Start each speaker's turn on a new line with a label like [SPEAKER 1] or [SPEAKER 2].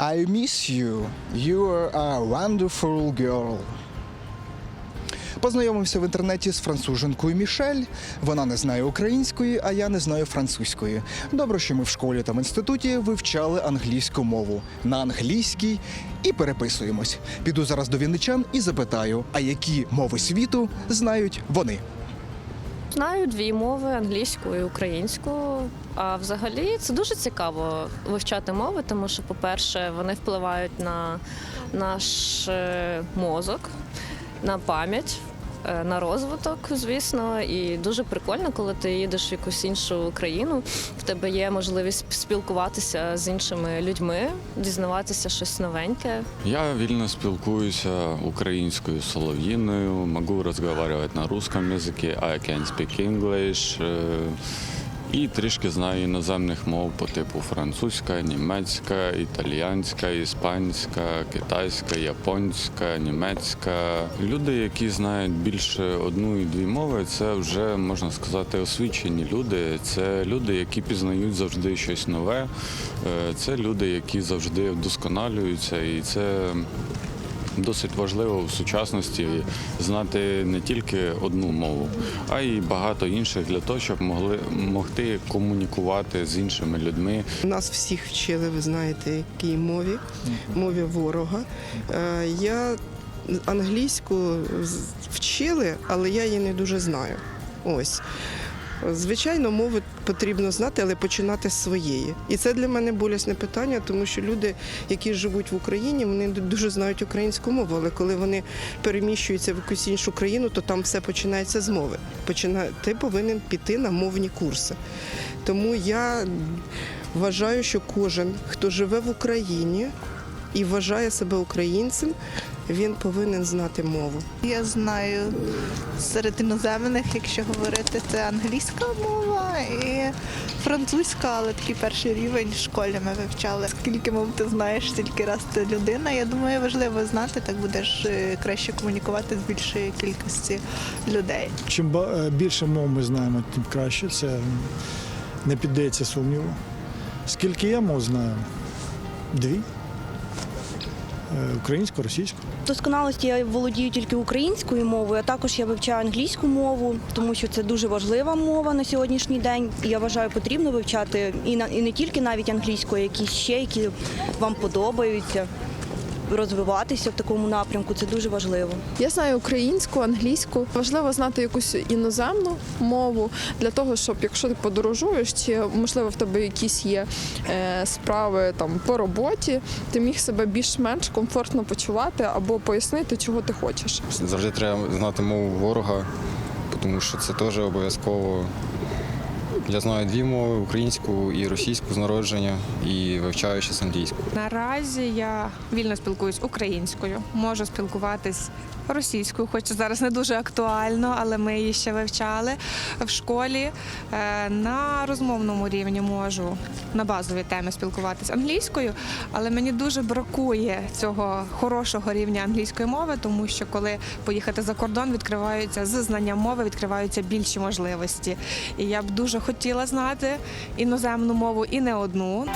[SPEAKER 1] I miss you. You are a wonderful girl. Познайомився в інтернеті з француженкою Мішель. Вона не знає української, а я не знаю французької. Добре, що ми в школі та в інституті вивчали англійську мову на англійській і переписуємось. Піду зараз до вінничан і запитаю, а які мови світу знають вони.
[SPEAKER 2] Знаю дві мови англійську і українську. А взагалі це дуже цікаво вивчати мови, тому що, по-перше, вони впливають на наш е, мозок, на пам'ять. Е, На розвиток, звісно, і дуже прикольно, коли ти їдеш в якусь іншу країну. В тебе є можливість спілкуватися з іншими людьми, дізнаватися щось новеньке.
[SPEAKER 3] Я вільно спілкуюся українською солов'їною, можу розмовляти на русском язикі, I can speak English. І трішки знаю іноземних мов по типу французька, німецька, італіянська, іспанська, китайська, японська, німецька. Люди, які знають більше одну і дві мови, це вже можна сказати освічені люди. Це люди, які пізнають завжди щось нове. Е, Це люди, які завжди вдосконалюються, і це досить важливо в сучасності знати не тільки одну мову, а й багато інших для того, щоб могли могти комунікувати з іншими людьми.
[SPEAKER 4] Нас всіх вчили, ви знаєте, якій мові, мові ворога. Е, Я англійську вчили, але я її не дуже знаю. Ось. Звичайно, мови потрібно знати, але починати з своєї. І це для мене болісне питання, тому що люди, які живуть в Україні, вони дуже знають українську мову, але коли вони переміщуються в якусь іншу країну, то там все починається з мови. Ти повинен піти на мовні курси. Тому я вважаю, що кожен, хто живе в Україні і вважає себе українцем, він повинен знати мову.
[SPEAKER 5] Я знаю серед іноземних, якщо говорити, це англійська мова і французька, але такий перший рівень в школі ми вивчали. Скільки мов ти знаєш, стільки раз ти людина. Я думаю, важливо знати, так будеш е, краще комунікувати з більшою кількості людей.
[SPEAKER 6] Чим ба- е, більше мов ми знаємо, тим краще. Це не піддається сумніву. Скільки я мов знаю? Дві. Е, Українську, російську.
[SPEAKER 7] Досконалості я володію тільки українською мовою, а також я вивчаю англійську мову, тому що це дуже важлива мова на сьогоднішній день. І я вважаю, потрібно вивчати і на і не тільки навіть англійську, а якісь ще, які вам подобаються. Розвиватися в такому напрямку це дуже важливо.
[SPEAKER 8] Я знаю українську, англійську. Важливо знати якусь іноземну мову для того, щоб якщо ти подорожуєш, чи можливо в тебе якісь є е, справи там по роботі, ти міг себе більш-менш комфортно почувати або пояснити, чого ти хочеш.
[SPEAKER 9] Завжди треба знати мову ворога, тому що це теж обов'язково. Я знаю дві мови українську і російську з народження, і вивчаю ще англійську.
[SPEAKER 10] Наразі я вільно спілкуюсь українською, можу спілкуватись російською, хоч зараз не дуже актуально, але ми її ще вивчали в школі. Е, На розмовному рівні можу на базовій темі спілкуватись англійською, але мені дуже бракує цього хорошого рівня англійської мови, тому що коли поїхати за кордон, відкриваються з знанням мови, відкриваються більші можливості. І я б дуже хотіла знати іноземну мову і не одну.